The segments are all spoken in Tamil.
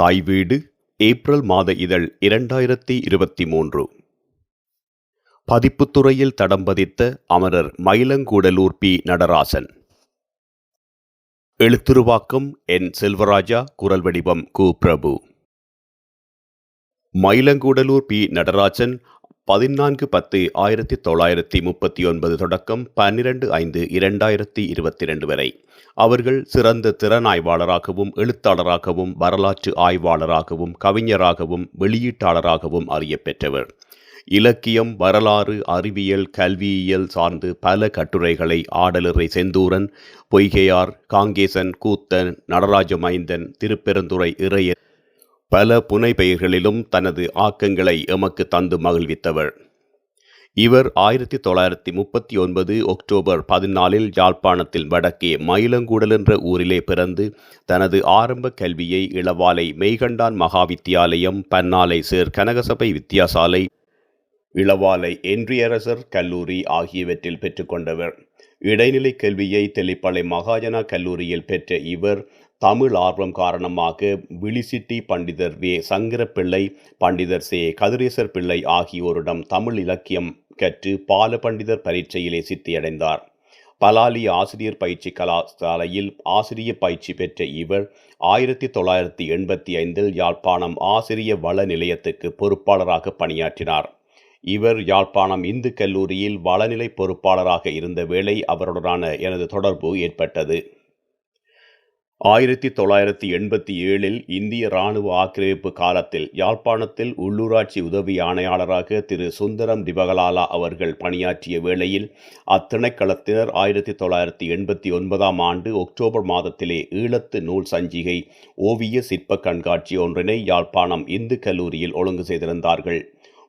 தாய் வீடு ஏப்ரல் மாத இதழ் இரண்டாயிரத்தி இருபத்தி மூன்று. பதிப்புத்துறையில் தடம் பதித்த அமரர் மயிலங்கூடலூர் பி. நடராசன். எழுத்துருவாக்கம் என். செல்வராஜா குரல் வடிவம் கு. பிரபு. மயிலங்கூடலூர் பி. நடராஜன் பதினான்கு பத்து ஆயிரத்தி தொள்ளாயிரத்தி முப்பத்தி ஒன்பது தொடக்கம் பன்னிரண்டு ஐந்து இரண்டாயிரத்தி இருபத்தி ரெண்டு வரை. அவர்கள் சிறந்த திறனாய்வாளராகவும் எழுத்தாளராகவும் வரலாற்று ஆய்வாளராகவும் கவிஞராகவும் வெளியீட்டாளராகவும் அறியப்பெற்றவர் இலக்கியம் வரலாறு அறிவியல் கல்வியியல் சார்ந்து பல கட்டுரைகளை ஆடலரை செந்தூரன் பொய்கையார் காங்கேசன் கூத்தன் நடராஜ மைந்தன் திருப்பெருந்துறை இறையர் பல புனைப்பெயர்களிலும் தனது ஆக்கங்களை எமக்கு தந்து மகிழ்வித்தவர். இவர் ஆயிரத்தி தொள்ளாயிரத்தி முப்பத்தி ஒன்பது அக்டோபர் பதினாலில் யாழ்ப்பாணத்தில் வடக்கே மயிலங்கூடல் என்ற ஊரிலே பிறந்து தனது ஆரம்ப கல்வியை இளவாலை மெய்கண்டான் மகா வித்தியாலயம் பன்னாலை சேர் கனகசபை வித்தியாசாலை இளவாலை என்றியரசர் கல்லூரி ஆகியவற்றில் பெற்றுக்கொண்டவர் இடைநிலை கல்வியை தெளிப்பாளை மகாஜனா கல்லூரியில் பெற்ற இவர் தமிழ் ஆர்வம் காரணமாக விழிசிட்டி பண்டிதர் வே சங்கரப்பிள்ளை பண்டிதர் சே கதிரேசர் பிள்ளை ஆகியோரிடம் தமிழ் இலக்கியம் கற்று பால பண்டிதர் பரீட்சையிலே சித்தியடைந்தார். பலாலி ஆசிரியர் பயிற்சி கலாசாலையில் ஆசிரியர் பயிற்சி பெற்ற இவர் ஆயிரத்தி தொள்ளாயிரத்தி எண்பத்தி ஐந்தில் யாழ்ப்பாணம் ஆசிரிய வள நிலையத்துக்கு பொறுப்பாளராக பணியாற்றினார். இவர் யாழ்ப்பாணம் இந்து கல்லூரியில் வளநிலை பொறுப்பாளராக இருந்த வேளை அவருடனான எனது தொடர்பு ஏற்பட்டது. ஆயிரத்தி தொள்ளாயிரத்தி எண்பத்தி ஏழில் இந்திய இராணுவ ஆக்கிரமிப்பு காலத்தில் யாழ்ப்பாணத்தில் உள்ளூராட்சி உதவி ஆணையாளராக திரு சுந்தரம் திபகலாலா அவர்கள் பணியாற்றிய வேளையில் அத்திணைக்களத்தினர் ஆயிரத்தி தொள்ளாயிரத்தி எண்பத்தி ஒன்பதாம் ஆண்டு அக்டோபர் மாதத்திலே ஈழத்து நூல் சஞ்சிகை ஓவிய சிற்ப கண்காட்சி ஒன்றினை யாழ்ப்பாணம் இந்து கல்லூரியில் ஒழுங்கு செய்திருந்தார்கள்.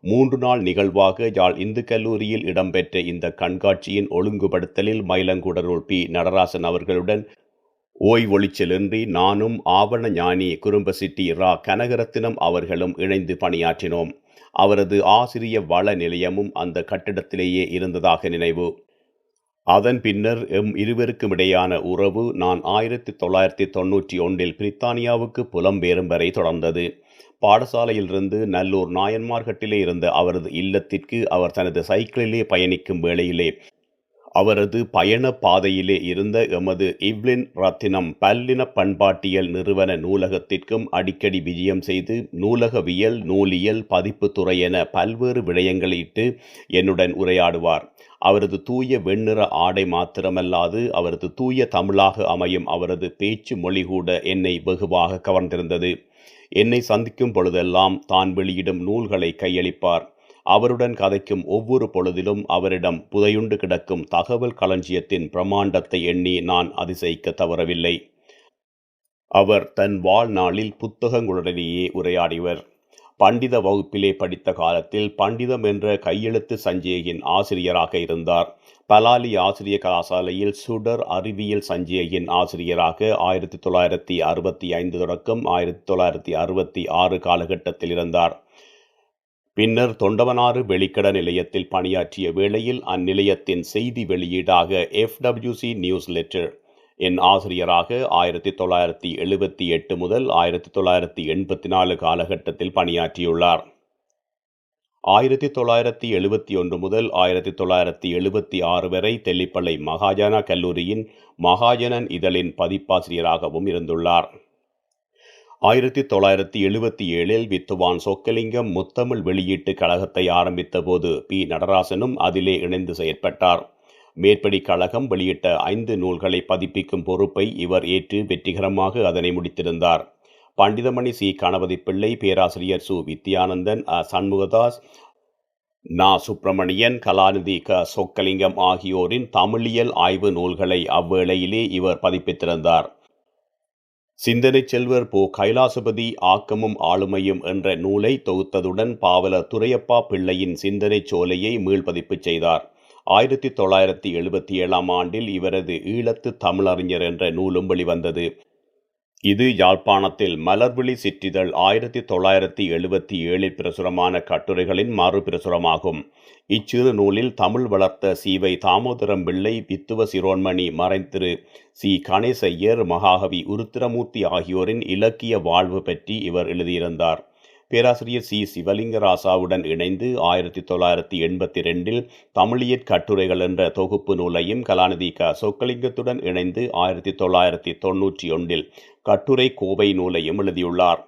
மூன்று நாள் நிகழ்வாக யாழ் இந்து கல்லூரியில் இடம்பெற்ற இந்த கண்காட்சியின் ஒழுங்குபடுத்தலில் மயிலங்குடருள் பி நடராசன் அவர்களுடன் ஓய்வொளிச்சலின்றி நானும் ஆவண ஞானி குறும்பசிட்டி ரா கனகரத்தினம் அவர்களும் இணைந்து பணியாற்றினோம். அவரது ஆசிரிய வள நிலையமும் அந்த கட்டிடத்திலேயே இருந்ததாக நினைவு. அதன் பின்னர் எம் இருவருக்கும் இடையான உறவு நான் ஆயிரத்தி தொள்ளாயிரத்தி தொன்னூற்றி ஒன்றில் பிரித்தானியாவுக்கு புலம்பெயரும் வரை தொடர்ந்தது. பாடசாலையிலிருந்து நல்லூர் நாயன்மார்கட்டிலே இருந்த அவரது இல்லத்திற்கு அவர் தனது சைக்கிளிலே பயணிக்கும் வேளையிலே அவரது பயண பாதையிலே இருந்த எமது இவ்லின் ரத்தினம் பல்லின பண்பாட்டியல் நிறுவன நூலகத்திற்கும் அடிக்கடி விஜயம் செய்து நூலகவியல் நூலியல் பதிப்புத்துறை என பல்வேறு விடயங்களிட்டு என்னுடன் உரையாடுவார். அவரது தூய வெண்ணிற ஆடை மாத்திரமல்லாது அவரது தூய தமிழாக அமையும் அவரது பேச்சு மொழி கூட என்னை வெகுவாக கவர்ந்திருந்தது. என்னை சந்திக்கும் பொழுதெல்லாம் தான் வெளியிடும் நூல்களை கையளிப்பார். அவருடன் கதைக்கும் ஒவ்வொரு பொழுதிலும் அவரிடம் புதையுண்டு கிடக்கும் தகவல் களஞ்சியத்தின் பிரமாண்டத்தை எண்ணி நான் அதிசயிக்க தவறவில்லை. அவர் தன் வாழ்நாளில் புத்தகங்களுடனேயே உரையாடிவர் பண்டித வகுப்பிலே படித்த காலத்தில் பண்டிதம் என்ற கையெழுத்து சஞ்சிகையின் ஆசிரியராக இருந்தார். பலாலி ஆசிரிய கலாசாலையில் சுடர் அறிவியல் சஞ்சிகையின் ஆசிரியராக ஆயிரத்தி தொள்ளாயிரத்தி அறுபத்தி ஐந்து தொடக்கம் ஆயிரத்தி தொள்ளாயிரத்தி அறுபத்தி ஆறு காலகட்டத்தில் இருந்தார். பின்னர் தொண்டவனாறு வெளிக்கட நிலையத்தில் பணியாற்றிய வேளையில் அந்நிலையத்தின் செய்தி வெளியீடாக எஃப்டபிள்யூசி நியூஸ் லெட்டர் என் ஆசிரியராக ஆயிரத்தி தொள்ளாயிரத்தி எழுபத்தி எட்டு முதல் ஆயிரத்தி தொள்ளாயிரத்தி எண்பத்தி நாலு காலகட்டத்தில் பணியாற்றியுள்ளார். ஆயிரத்தி தொள்ளாயிரத்தி எழுபத்தி ஒன்று முதல் ஆயிரத்தி தொள்ளாயிரத்தி எழுபத்தி ஆறு வரை தெல்லிப்பள்ளை மகாஜனா கல்லூரியின் மகாஜனன் இதழின் பதிப்பாசிரியராகவும் இருந்துள்ளார். ஆயிரத்தி தொள்ளாயிரத்தி எழுபத்தி ஏழில் வித்துவான் சொக்கலிங்கம் முத்தமிழ் வெளியீட்டு கழகத்தை ஆரம்பித்த போது பி. நடராசனும் அதிலே இணைந்து செயற்பட்டார். மேற்படி கழகம் வெளியிட்ட ஐந்து நூல்களை பதிப்பிக்கும் பொறுப்பை இவர் ஏற்று வெற்றிகரமாக அதனை முடித்திருந்தார். பண்டிதமணி சி. கணபதி பிள்ளை பேராசிரியர் சு. வித்யானந்தன் அ. சண்முகதாஸ் நா. சுப்பிரமணியன் கலாநிதி க. சொக்கலிங்கம் ஆகியோரின் தமிழியல் ஆய்வு நூல்களை அவ்வேளையிலே இவர் பதிப்பித்திருந்தார். சிந்தனை செல்வர் போ கைலாசபதி ஆக்கமும் ஆளுமையும் என்ற நூலை தொகுத்ததுடன் பாவலர் துரையப்பா பிள்ளையின் சிந்தனை சோலையை மீள்பதிப்பு செய்தார். ஆயிரத்தி தொள்ளாயிரத்தி எழுபத்தி ஏழாம் ஆண்டில் இவரது ஈழத்து தமிழறிஞர் என்ற நூலும் வெளிவந்தது. இது யாழ்ப்பாணத்தில் மலர்விழி சிற்றிதழ் ஆயிரத்தி தொள்ளாயிரத்தி எழுபத்தி ஏழில் பிரசுரமான கட்டுரைகளின் மறுபிரசுரமாகும். இச்சிறு நூலில் தமிழ் வளர்த்த சீவை தாமோதரம் பிள்ளை வித்துவ சிரோன்மணி மறைந்திரு சி. கணேசையர் மகாகவி உருத்திரமூர்த்தி ஆகியோரின் இலக்கிய வாழ்வு பற்றி இவர் எழுதியிருந்தார். பேராசிரியர் சி. சிவலிங்கராசாவுடன் இணைந்து ஆயிரத்தி தொள்ளாயிரத்தி எண்பத்தி ரெண்டில் தமிழியற் கட்டுரைகள் என்ற தொகுப்பு நூலையும் கலாநிதி க. சொக்கலிங்கத்துடன் இணைந்து ஆயிரத்தி தொள்ளாயிரத்தி தொன்னூற்றி ஒன்றில் கட்டுரை கோவை நூலையும் எழுதியுள்ளார்.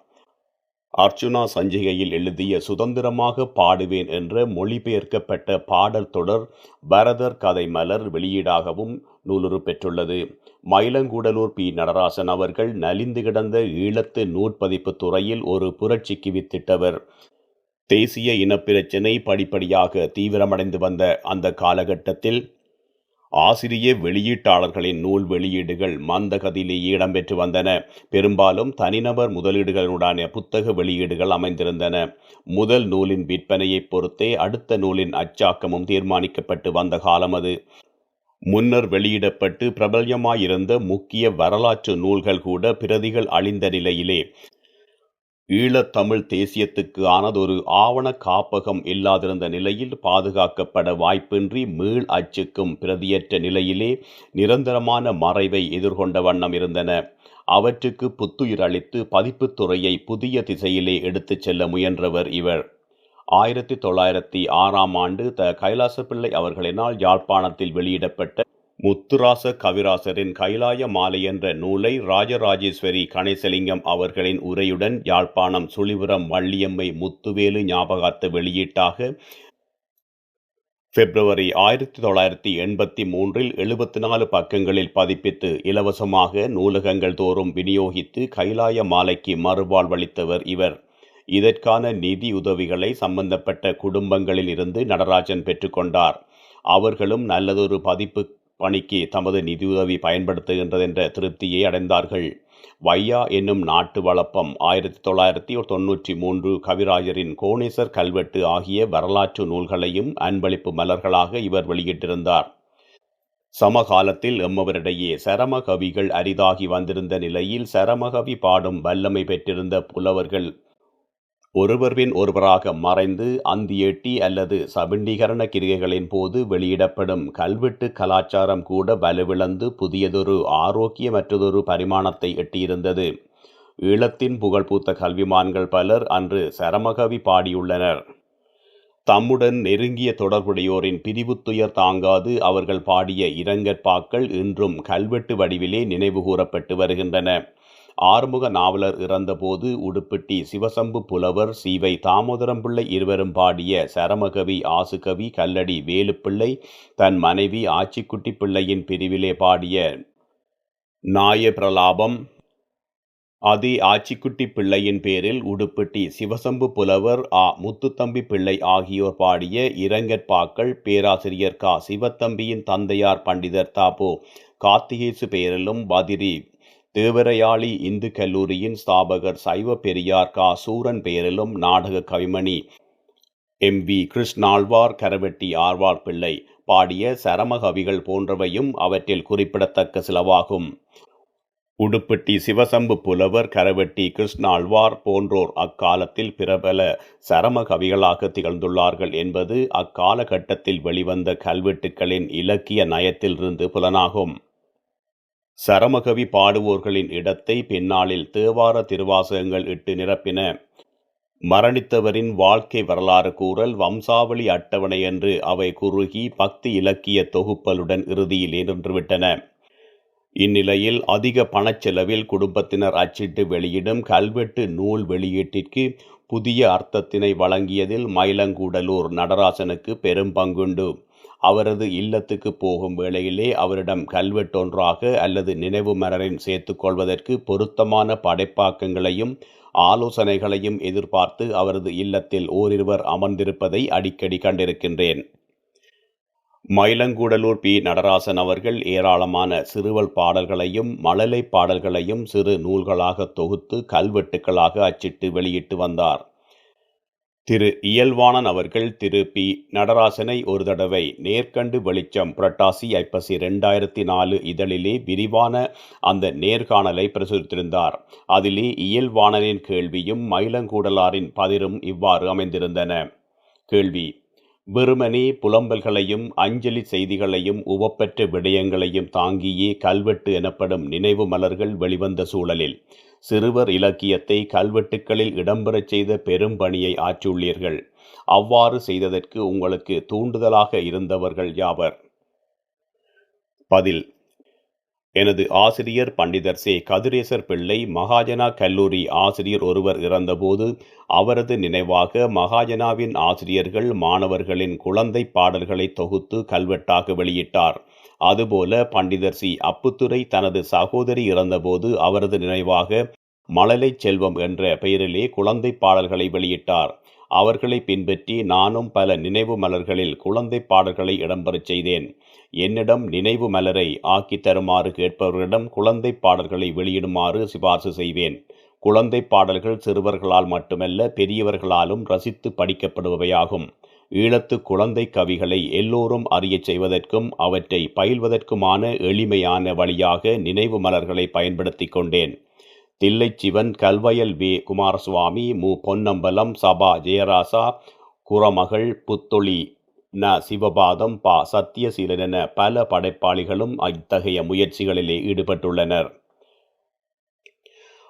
அர்ச்சுனா சஞ்சிகையில் எழுதிய சுதந்திரமாக பாடுவேன் என்ற மொழிபெயர்க்கப்பட்ட பாடல் தொடர் பரதர் கதை மலர் வெளியீடாகவும் நூலுறு பெற்றுள்ளது. மயிலங்கூடலூர் பி. நடராசன் அவர்கள் நலிந்து கிடந்த ஈழத்து நூற்பதிப்பு துறையில் ஒரு புரட்சிக்கு வித்திட்டவர் தேசிய இனப்பிரச்சினை படிப்படியாக தீவிரமடைந்து வந்த அந்த காலகட்டத்தில் ஆசிரிய வெளியீட்டாளர்களின் நூல் வெளியீடுகள் மந்தகதியிலேயே இடம்பெற்று வந்தன. பெரும்பாலும் தனிநபர் முதலீடுகளுடான புத்தக வெளியீடுகள் அமைந்திருந்தன. முதல் நூலின் விற்பனையை பொறுத்தே அடுத்த நூலின் அச்சாக்கமும் தீர்மானிக்கப்பட்டு வந்த காலம் அது. முன்னர் வெளியிடப்பட்டு பிரபல்யமாயிருந்த முக்கிய வரலாற்று நூல்கள் கூட பிரதிகள் அழிந்த நிலையிலே ஈழத்தமிழ் தேசியத்துக்கு ஆனதொரு ஆவண காப்பகம் இல்லாதிருந்த நிலையில் பாதுகாக்கப்பட வாய்ப்பின்றி மீள் அச்சுக்கும் பிரதியற்ற நிலையிலே நிரந்தரமான மறைவை எதிர்கொண்ட வண்ணம் இருந்தன. அவற்றுக்கு புத்துயிர் அளித்து பதிப்புத்துறையை புதிய திசையிலே எடுத்துச் செல்ல முயன்றவர் இவர். ஆயிரத்தி தொள்ளாயிரத்தி ஆறாம் ஆண்டு த கைலாசப்பிள்ளை அவர்களினால் யாழ்ப்பாணத்தில் வெளியிடப்பட்ட முத்துராச கவிராசரின் கைலாய மாலை என்ற நூலை ராஜராஜேஸ்வரி கணேசலிங்கம் அவர்களின் உரையுடன் யாழ்ப்பாணம் சுழிபுரம் வள்ளியம்மை முத்துவேலு ஞாபகார்த்த வெளியீட்டாக பிப்ரவரி ஆயிரத்தி தொள்ளாயிரத்தி எண்பத்தி மூன்றில் எழுபத்தி நாலு பக்கங்களில் பதிப்பித்து இலவசமாக நூலகங்கள் தோறும் விநியோகித்து கைலாய மாலைக்கு மறுவாழ்வளித்தவர் இவர். இதற்கான நிதி உதவிகளை சம்பந்தப்பட்ட குடும்பங்களில் இருந்து நடராஜன் பெற்றுக்கொண்டார் அவர்களும் நல்லதொரு பதிப்பு பணிக்கு தமது நிதியுதவி பயன்படுத்துகின்றது என்ற திருப்தியை அடைந்தார்கள். வையா என்னும் நாட்டு வளப்பம் ஆயிரத்தி தொள்ளாயிரத்தி தொன்னூற்றி மூன்று கவிராஜரின் கோணேசர் கல்வெட்டு ஆகிய வரலாற்று நூல்களையும் அன்பளிப்பு மலர்களாக இவர் வெளியிட்டிருந்தார். சமகாலத்தில் எம்மவரிடையே சரம கவிகள் அரிதாகி வந்திருந்த நிலையில் சரமகவி பாடும் வல்லமை பெற்றிருந்த புலவர்கள் ஒருவர்பின் ஒருவராக மறைந்து அந்தியெட்டி அல்லது சபிண்டீகரண கிரிகைகளின் போது வெளியிடப்படும் கல்வெட்டு கலாச்சாரம் கூட வலுவிழந்து புதியதொரு ஆரோக்கியமற்றதொரு பரிமாணத்தை எட்டியிருந்தது. ஈழத்தின் புகழ்பூத்த கல்விமான்கள் பலர் அன்று சரமகவி பாடியுள்ளனர். தம்முடன் நெருங்கிய தொடர்புடையோரின் பிரிவுத்துயர் தாங்காது அவர்கள் பாடிய இரங்கற்பாக்கள் இன்றும் கல்வெட்டு வடிவிலே நினைவுகூரப்பட்டு வருகின்றன. ஆறுமுக நாவலர் இறந்தபோது உடுப்பிட்டி சிவசம்பு புலவர் சீவை தாமோதரம் பிள்ளை இருவரும் பாடிய சரமகவி ஆசுகவி கல்லடி வேலுப்பிள்ளை தன் மனைவி ஆச்சிக்குட்டி பிள்ளையின் பிரிவிலே பாடிய நாய பிரலாபம் அதே ஆச்சிக்குட்டி பிள்ளையின் பேரில் உடுப்பிட்டி சிவசம்பு புலவர் ஆ. முத்துத்தம்பி பிள்ளை ஆகியோர் பாடிய இரங்கற்பாக்கள் பேராசிரியர் கா. சிவத்தம்பியின் தந்தையார் பண்டிதர் தாபோ கார்த்திகேசு பெயரிலும் பதிரி தேவரையாளி இந்து கல்லூரியின் ஸ்தாபகர் சைவ பெரியார் கா. சூரன் பெயரிலும் நாடக கவிமணி எம். வி. கிருஷ்ணாழ்வார் கரவெட்டி ஆழ்வார் பிள்ளை பாடிய சரமகவிகள் போன்றவையும் அவற்றில் குறிப்பிடத்தக்க சிலவாகும். உடுப்பட்டி சிவசம்பு புலவர் கரவெட்டி கிருஷ்ணாழ்வார் போன்றோர் அக்காலத்தில் பிரபல சரம கவிகளாக திகழ்ந்துள்ளார்கள் என்பது அக்காலகட்டத்தில் வெளிவந்த கல்வெட்டுக்களின் இலக்கிய நயத்திலிருந்து புலனாகும். சரமகவி பாடுவோர்களின் இடத்தை பின்னாளில் தேவார திருவாசகங்கள் இட்டு நிரப்பின. மரணித்தவரின் வாழ்க்கை வரலாறு கூறல் வம்சாவளி அட்டவணை என்று அவை குறுகி பக்தி இலக்கிய தொகுப்பலுடன் இறுதியில் நின்றுவிட்டன. இந்நிலையில் அதிக பணச்செலவில் குடும்பத்தினர் அச்சிட்டு வெளியிடும் கல்வெட்டு நூல் வெளியீட்டிற்கு புதிய அர்த்தத்தினை வழங்கியதில் மயிலங்கூடலூர் நடராசனுக்கு பெரும் பங்குண்டு. அவரது இல்லத்துக்கு போகும் வேளையிலே அவரிடம் கல்வெட்டொன்றாக அல்லது நினைவு மலரின் சேர்த்துக்கொள்வதற்கு பொருத்தமான படைப்பாக்கங்களையும் ஆலோசனைகளையும் எதிர்பார்த்து அவரது இல்லத்தில் ஓரிருவர் அமர்ந்திருப்பதை அடிக்கடி கண்டிருக்கின்றேன். மயிலங்கூடலூர் பி. நடராசன் அவர்கள் ஏராளமான சிறுவல் பாடல்களையும் மழலை பாடல்களையும் சிறு நூல்களாக தொகுத்து கல்வெட்டுக்களாக அச்சிட்டு வெளியிட்டு வந்தார். திரு இயல்வாணன் அவர்கள் திரு பி. நடராசனை ஒரு தடவை நேர்கண்டு வெளிச்சம் புரட்டாசி ஐப்பசி ரெண்டாயிரத்தி நாலு இதழிலே விரிவான அந்த நேர்காணலை பிரசுரித்திருந்தார். அதிலே இயல்வாணனின் கேள்வியும் மயிலங்கூடலாரின் பதிரும் இவ்வாறு அமைந்திருந்தன. கேள்வி வெறுமனே புலம்பல்களையும் அஞ்சலி செய்திகளையும் உவப்பெற்ற விடயங்களையும் தாங்கியே கல்வெட்டு எனப்படும் நினைவு மலர்கள் வெளிவந்த சூழலில் சிறுவர் இலக்கியத்தை கல்வெட்டுக்களில் இடம்பெறச் செய்த பெரும் பணியை ஆற்றியுள்ளீர்கள். அவ்வாறு செய்ததற்கு உங்களுக்கு தூண்டுதலாக இருந்தவர்கள் யாவர்? பதில் எனது ஆசிரியர் பண்டிதர் சே. கதிரேசர் பிள்ளை மகாஜனா கல்லூரி ஆசிரியர் ஒருவர் இறந்தபோது அவரது நினைவாக மகாஜனாவின் ஆசிரியர்கள் மாணவர்களின் குழந்தை பாடல்களை தொகுத்து கல்வெட்டாக வெளியிட்டார். அதுபோல பண்டிதர் சி. அப்புத்துறை தனது சகோதரி இறந்தபோது அவரது நினைவாக மழலை செல்வம் என்ற பெயரிலே குழந்தை பாடல்களை வெளியிட்டார். அவர்களை பின்பற்றி நானும் பல நினைவு மலர்களில் குழந்தை பாடல்களை இடம்பெறச் செய்தேன். என்னிடம் நினைவு மலரை ஆக்கி தருமாறு கேட்பவர்களிடம் குழந்தை பாடல்களை வெளியிடுமாறு சிபார்சு செய்வேன். குழந்தை பாடல்கள் சிறுவர்களால் மட்டுமல்ல பெரியவர்களாலும் ரசித்து படிக்கப்படுபவையாகும். ஈழத்து குழந்தை கவிகளை எல்லோரும் அறியச் செய்வதற்கும் அவற்றை பயில்வதற்குமான எளிமையான வழியாக நினைவு மலர்களை பயன்படுத்தி கொண்டேன். தில்லைச்சிவன் கல்வயல் வே குமாரசுவாமி மு. பொன்னம்பலம் சபா ஜெயராசா குரமகள் புத்தொளி ந. சிவபாதம் பா. சத்தியசீலன் என பல படைப்பாளிகளும் இத்தகைய முயற்சிகளிலே ஈடுபட்டுள்ளனர்.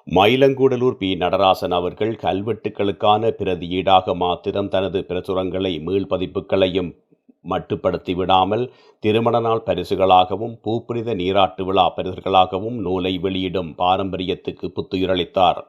மயிலங்கூடலூர் பி. நடராசன் அவர்கள் கல்வெட்டுக்களுக்கான பிரதியீடாக மாத்திரம் தனது பிரசுரங்களை மீள்பதிப்புகளையும் மட்டுப்படுத்தி விடாமல் திருமண நாள் பரிசுகளாகவும் பூப்புனித நீராட்டு விழா பரிசுகளாகவும் நூலை வெளியிடும் பாரம்பரியத்துக்கு புத்துயிரளித்தார்.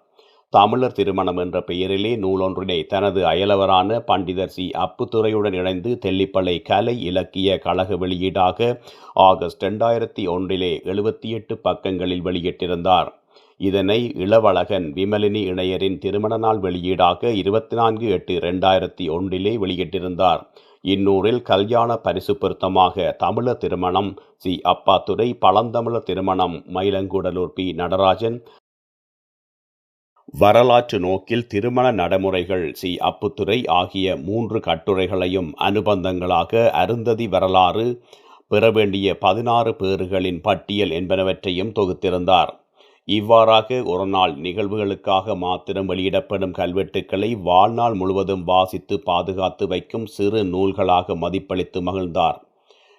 தமிழர் திருமணம் என்ற பெயரிலே நூலொன்றினை தனது அயலவரான பண்டிதர் சி. அப்புத்துறையுடன் இணைந்து தெல்லிப்பளை கலை இலக்கிய கழக வெளியீடாக ஆகஸ்ட் ரெண்டாயிரத்தி ஒன்றிலே எழுபத்தி எட்டு பக்கங்களில் வெளியிட்டிருந்தார். இதனை இளவழகன் விமலினி இணையரின் திருமண நாள் வெளியீடாக இருபத்தி நான்கு எட்டு ரெண்டாயிரத்தி ஒன்றிலே வெளியிட்டிருந்தார். இந்நூரில் கல்யாண பரிசு பொருத்தமாக தமிழர் திருமணம் சி. அப்பாத்துறை பழந்தமிழர் திருமணம் மயிலங்குடலூர் பி. நடராஜன். வரலாற்று நோக்கில் திருமண நடைமுறைகள் சி. அப்புத்துறை ஆகிய மூன்று கட்டுரைகளையும் அனுபந்தங்களாக அருந்ததி வரலாறு பெற வேண்டிய பதினாறு பேறுகளின் பட்டியல் என்பனவற்றையும் தொகுத்திருந்தார். இவ்வாறாக ஒரு நாள் நிகழ்வுகளுக்காக மாத்திரம் வெளியிடப்படும் கல்வெட்டுக்களை வாழ்நாள் முழுவதும் வாசித்து பாதுகாத்து வைக்கும் சிறு நூல்களாக மதிப்பளித்து மகிழ்ந்தார்.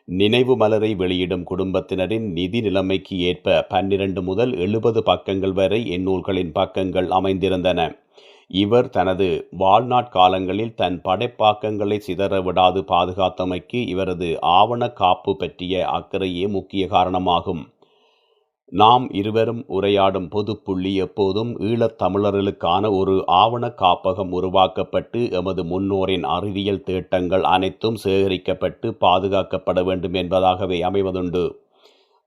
நினைவு மலரை வெளியிடும் குடும்பத்தினரின் நிதி நிலைமைக்கு ஏற்ப பன்னிரண்டு முதல் எழுபது பக்கங்கள் வரை இந்நூல்களின் பக்கங்கள் அமைந்திருந்தன. இவர் தனது வாழ்நாட்காலங்களில் தன் படைப்பாக்கங்களை சிதற விடாது பாதுகாத்தமைக்கு இவரது ஆவண காப்பு பற்றிய அக்கறையே முக்கிய காரணமாகும். நாம் இருவரும் உரையாடும் பொதுப்புள்ளி எப்போதும் ஈழத் தமிழர்களுக்கான ஒரு ஆவண காப்பகம் உருவாக்கப்பட்டு எமது முன்னோரின் அறிவியல் தேட்டங்கள் அனைத்தும் சேகரிக்கப்பட்டு பாதுகாக்கப்பட வேண்டும் என்பதாகவே அமைவதுண்டு.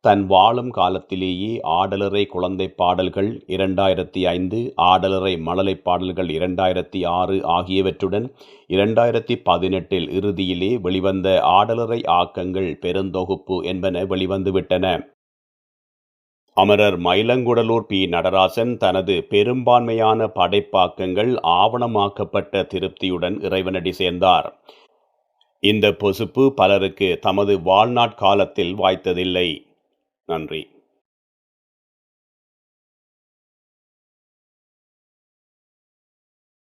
தன் வாழும் காலத்திலேயே ஆடலறை குழந்தை பாடல்கள் இரண்டாயிரத்தி ஐந்து ஆடலறை மழலை பாடல்கள் இரண்டாயிரத்தி ஆறு ஆகியவற்றுடன் இரண்டாயிரத்தி பதினெட்டில் இறுதியிலே வெளிவந்த ஆடலறை ஆக்கங்கள் பெருந்தொகுப்பு என்பன வெளிவந்துவிட்டன. அமரர் மயிலங்குடலூர் பி. நடராசன் தனது பெரும்பான்மையான படைப்பாக்கங்கள் ஆவணமாக்கப்பட்ட திருப்தியுடன் இறைவனடி சேர்ந்தார். இந்த பொசுப்பு பலருக்கு தமது வாழ்நாட்காலத்தில் வாய்த்ததில்லை. நன்றி.